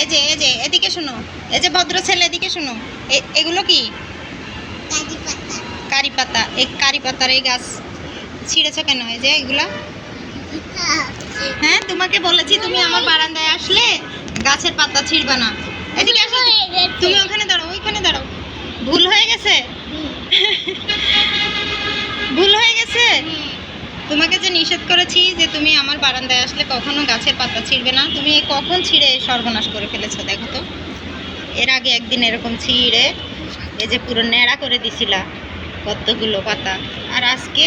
এই যে এই যে এদিকে শোনো। এই যে ভদ্র ছেলে এদিকে শোনো। এগুলো কি? কারি পাতা। এই কারি পাতার এই গাছ ছিঁড়েছো কেন? এই যে এগুলা? হ্যাঁ তোমাকে বলেছি তুমি আমার বারান্দায় আসলে গাছের পাতা ছিঁড়বে না। এদিকে আসো তুমি ওখানে দাঁড়াও ওইখানে দাঁড়াও। ভুল হয়ে গেছে? নিষেধ করেছি যে তুমি আমার বারান্দায় আসলে কখনো গাছের পাতা ছিঁড়বে না। তুমি কখন ছিঁড়ে সর্বনাশ করে ফেলেছো দেখো তো। এর আগে একদিন এরকম ছিঁড়ে এই যে পুরো ন্যাড়া করে দিছিলা কতগুলো পাতা। আর আজকে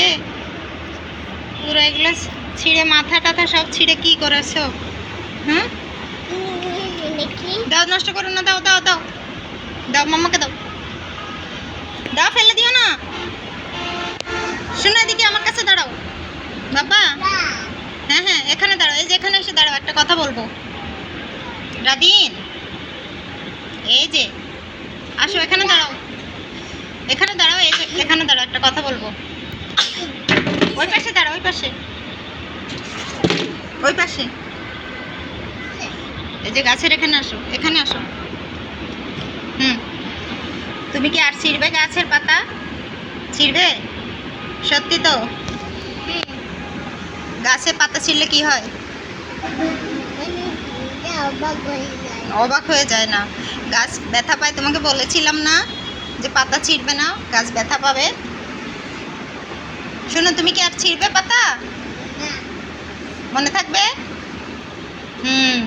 পুরো এগুলো ছিঁড়ে মাথা টাথা সব ছিঁড়ে কি করেছ? দেখি দাও, নষ্ট করো না, দাও দাও দাও। দাও মাম্মাকে দাও। দাও, ফেলে দিও না। শোনো এদিকে, আমার বাবা? হ্যাঁ হ্যাঁ এখানে দাঁড়াও, এই যে এখানে এসে দাঁড়াও, একটা কথা বলব। রাদিন, এই যে, আসো, এখানে দাঁড়াও। এখানে দাঁড়াও এই যে এখানে দাঁড়াও, একটা কথা বলব। ওই পাশে দাঁড়াও, ওই পাশে। ওই পাশে। এই যে গাছের এখানে আসো এখানে আসো। হুম। তুমি কি আর ছিঁড়বে গাছের পাতা? ছিঁড়বে? সত্যি তো? গাছে পাতা ছিঁড়লে কি হয়? অবাক হয়ে যায় না। গাছ ব্যথা পায় তোমাকে বলেছিলাম না যে পাতা ছিঁড়বে না গাছ ব্যথা পাবে। শোনো তুমি কি আর ছিঁড়বে পাতা? মনে থাকবে? হুম।